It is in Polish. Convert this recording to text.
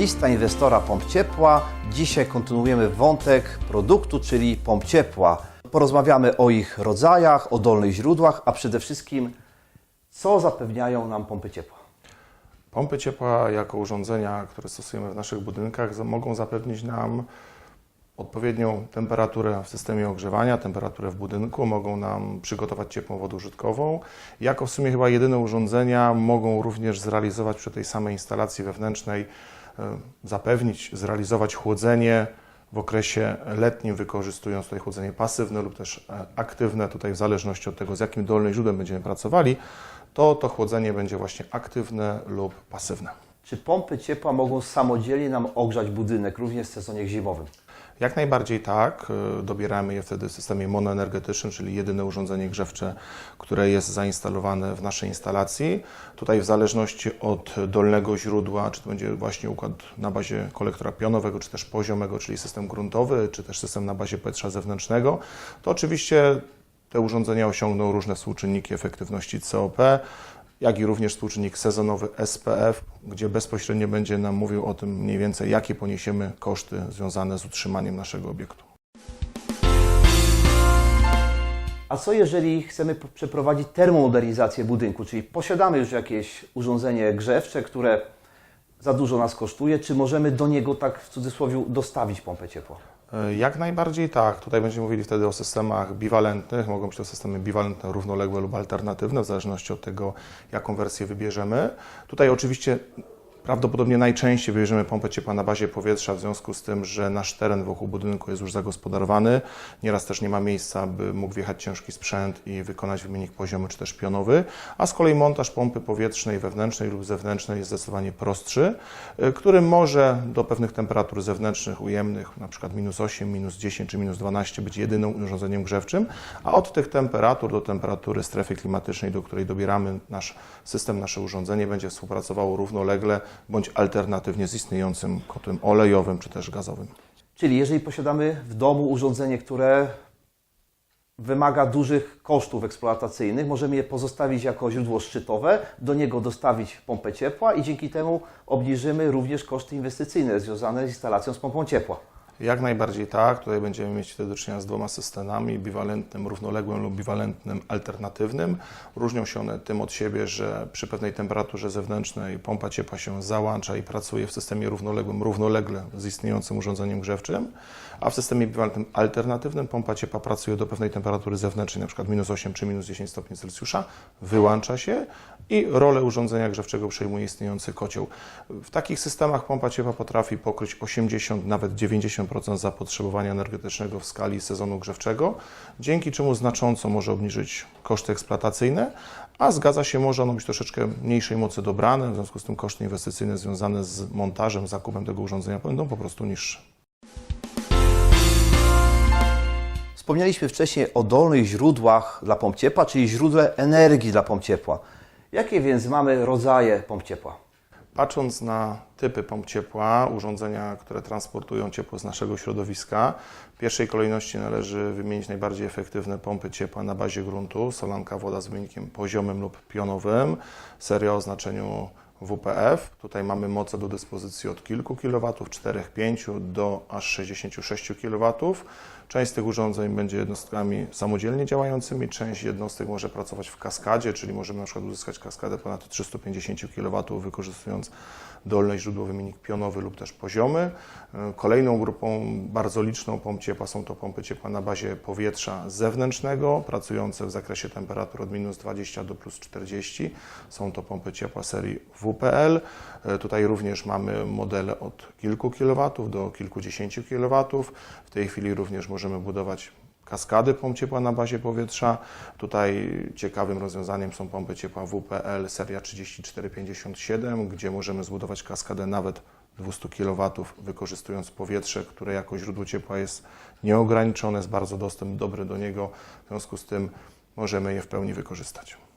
Lista inwestora pomp ciepła. Dzisiaj kontynuujemy wątek produktu, czyli pomp ciepła. Porozmawiamy o ich rodzajach, o dolnych źródłach, a przede wszystkim co zapewniają nam pompy ciepła. Pompy ciepła jako urządzenia, które stosujemy w naszych budynkach, mogą zapewnić nam odpowiednią temperaturę w systemie ogrzewania, temperaturę w budynku, mogą nam przygotować ciepłą wodę użytkową. Jako w sumie chyba jedyne urządzenia mogą również zrealizować przy tej samej instalacji wewnętrznej, zapewnić, zrealizować chłodzenie w okresie letnim, wykorzystując tutaj chłodzenie pasywne lub też e, aktywne, tutaj w zależności od tego, z jakim dolnym źródłem będziemy pracowali, to to chłodzenie będzie właśnie aktywne lub pasywne. Czy pompy ciepła mogą samodzielnie nam ogrzać budynek, również w sezonie zimowym? Jak najbardziej tak. Y, Dobieramy je wtedy w systemie monoenergetycznym, czyli jedyne urządzenie grzewcze, które jest zainstalowane w naszej instalacji. Tutaj w zależności od dolnego źródła, czy to będzie właśnie układ na bazie kolektora pionowego, czy też poziomego, czyli system gruntowy, czy też system na bazie powietrza zewnętrznego, to oczywiście te urządzenia osiągną różne współczynniki efektywności COP, jak i również współczynnik sezonowy SPF, gdzie bezpośrednio będzie nam mówił o tym mniej więcej, jakie poniesiemy koszty związane z utrzymaniem naszego obiektu. A co jeżeli chcemy przeprowadzić termomodernizację budynku, czyli posiadamy już jakieś urządzenie grzewcze, które za dużo nas kosztuje, czy możemy do niego tak w cudzysłowie dostawić pompę ciepła? E, Jak najbardziej tak. Tutaj będziemy mówili wtedy o systemach biwalentnych. Mogą być to systemy biwalentne, równoległe lub alternatywne, w zależności od tego, jaką wersję wybierzemy. Tutaj oczywiście prawdopodobnie najczęściej wybierzemy pompę ciepła na bazie powietrza, w związku z tym, że nasz teren wokół budynku jest już zagospodarowany. Nieraz też nie ma miejsca, by mógł wjechać ciężki sprzęt i wykonać wymiennik poziomy czy też pionowy, a z kolei montaż pompy powietrznej wewnętrznej lub zewnętrznej jest zdecydowanie prostszy, y, który może do pewnych temperatur zewnętrznych ujemnych, przykład minus 8, minus 10 czy minus 12 być jedynym urządzeniem grzewczym, a od tych temperatur do temperatury strefy klimatycznej, do której dobieramy nasz system, nasze urządzenie, będzie współpracowało równolegle bądź alternatywnie z istniejącym kotłem olejowym czy też gazowym. Czyli jeżeli posiadamy w domu urządzenie, które wymaga dużych kosztów eksploatacyjnych, możemy je pozostawić jako źródło szczytowe, do niego dostawić pompę ciepła i dzięki temu obniżymy również koszty inwestycyjne związane z instalacją z pompą ciepła. Jak najbardziej tak. Tutaj będziemy mieć do czynienia z dwoma systemami, biwalentnym, równoległym lub biwalentnym, alternatywnym. Różnią się one tym od siebie, że przy pewnej temperaturze zewnętrznej pompa ciepła się załącza i pracuje w systemie równoległym równolegle z istniejącym urządzeniem grzewczym, a w systemie biwalentnym alternatywnym pompa ciepła pracuje do pewnej temperatury zewnętrznej, np. minus 8 czy minus 10 stopni Celsjusza, wyłącza się i rolę urządzenia grzewczego przejmuje istniejący kocioł. W takich systemach pompa ciepła potrafi pokryć 80, nawet 90% zapotrzebowania energetycznego w skali sezonu grzewczego, dzięki czemu znacząco może obniżyć koszty eksploatacyjne, a zgadza się, może ono być troszeczkę mniejszej mocy dobrane, w związku z tym koszty inwestycyjne związane z montażem, zakupem tego urządzenia będą po prostu niższe. Wspomnieliśmy wcześniej o dolnych źródłach dla pomp ciepła, czyli źródle energii dla pomp ciepła. Jakie więc mamy rodzaje pomp ciepła? Patrząc na typy pomp ciepła, urządzenia, które transportują ciepło z naszego środowiska, w pierwszej kolejności należy wymienić najbardziej efektywne pompy ciepła na bazie gruntu, solanka woda z wynikiem poziomym lub pionowym, seria o znaczeniu WPF. Tutaj mamy moce do dyspozycji od kilku kilowatów, 4-5 do aż 66 kW. Część z tych urządzeń będzie jednostkami samodzielnie działającymi, część jednostek może pracować w kaskadzie, czyli możemy na przykład uzyskać kaskadę ponad 350 kW wykorzystując dolne źródło wymiennik pionowy lub też poziomy. E, Kolejną grupą bardzo liczną pomp ciepła są to pompy ciepła na bazie powietrza zewnętrznego, pracujące w zakresie temperatur od minus 20 do plus 40. Są to pompy ciepła serii WPL. E, Tutaj również mamy modele od kilku kilowatów do kilkudziesięciu kilowatów. W tej chwili również możemy budować kaskady pomp ciepła na bazie powietrza. Tutaj ciekawym rozwiązaniem są pompy ciepła WPL seria 3457, gdzie możemy zbudować kaskadę nawet 200 kW, wykorzystując powietrze, które jako źródło ciepła jest nieograniczone, jest bardzo dostęp dobry do niego, w związku z tym możemy je w pełni wykorzystać.